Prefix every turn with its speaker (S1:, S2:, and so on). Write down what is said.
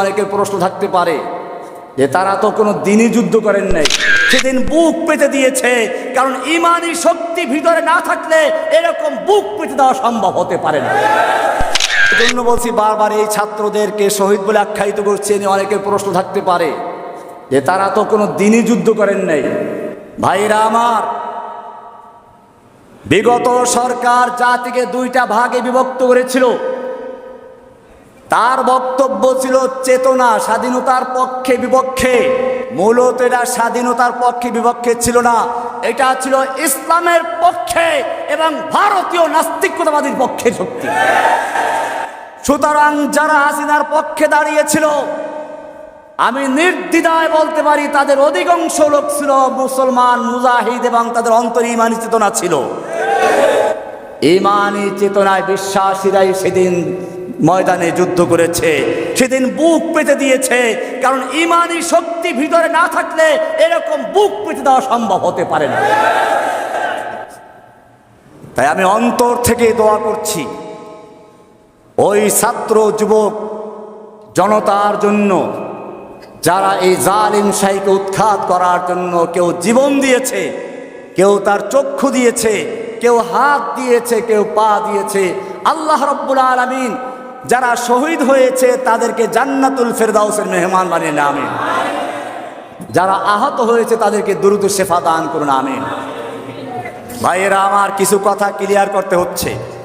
S1: অনেকের প্রশ্ন থাকতে পারে যে তারা তো কোনো দিনই যুদ্ধ করেন নাই। সেদিন বুক পেতে দিয়েছে, কারণ ইমানি শক্তি ভিতরে না থাকলে এরকম বুক পেতে দেওয়া সম্ভব হতে পারে না। জন্য বলছি বারবার এই ছাত্রদেরকে শহীদ বলে আখ্যায়িত করছে নিয়ে অনেকের প্রশ্ন থাকতে পারে যে তারা তো কোনো দিনই যুদ্ধ করেন নাই। ভাইরা আমার, বিগত সরকার জাতিকে দুইটা ভাগে বিভক্ত করেছিল। তার বক্তব্য ছিল চেতনা, স্বাধীনতার পক্ষে বিপক্ষে। মূলত এটা স্বাধীনতার পক্ষে বিপক্ষে ছিল না। এটা ছিল ইসলামের পক্ষে এবং ভারতীয় নাস্তিকতাবাদীর পক্ষে শক্তি। সুতরাং যারা হাসিনার পক্ষে দাঁড়িয়েছিল, আমি নির্দ্বিধায় বলতে পারি তাদের অধিকাংশ লোক ছিল মুসলমান, মুজাহিদ এবং তাদের অন্তর ইমানি চেতনা ছিল। ইমানি চেতনায় বিশ্বাসীরাই সেদিন ময়দানে যুদ্ধ করেছে, সেদিন বুক পেতে দিয়েছে, কারণ ইমানি শক্তি ভিতরে না থাকলে এরকম বুক পেতে দেওয়া সম্ভব হতে পারে না। তাই আমি অন্তর থেকে দোয়া করছি, ওই ছাত্র যুবক জনতার জন্য, যারা এই জালিম শাহীকে উৎখাত করার জন্য কেউ জীবন দিয়েছে, কেউ তার চক্ষু দিয়েছে, কেউ হাত দিয়েছে, কেউ পা দিয়েছে, আল্লাহ রব্বুল আলমিন যারা শহীদ হয়েছে, তাদেরকে জান্নাতুল ফেরদাউসের মেহমান বানিয়ে নামে যারা আহত হয়েছে, তাদেরকে দ্রুত শেফা দান করুন, আমিন। ভাইয়েরা, আমার কিছু কথা ক্লিয়ার করতে হচ্ছে।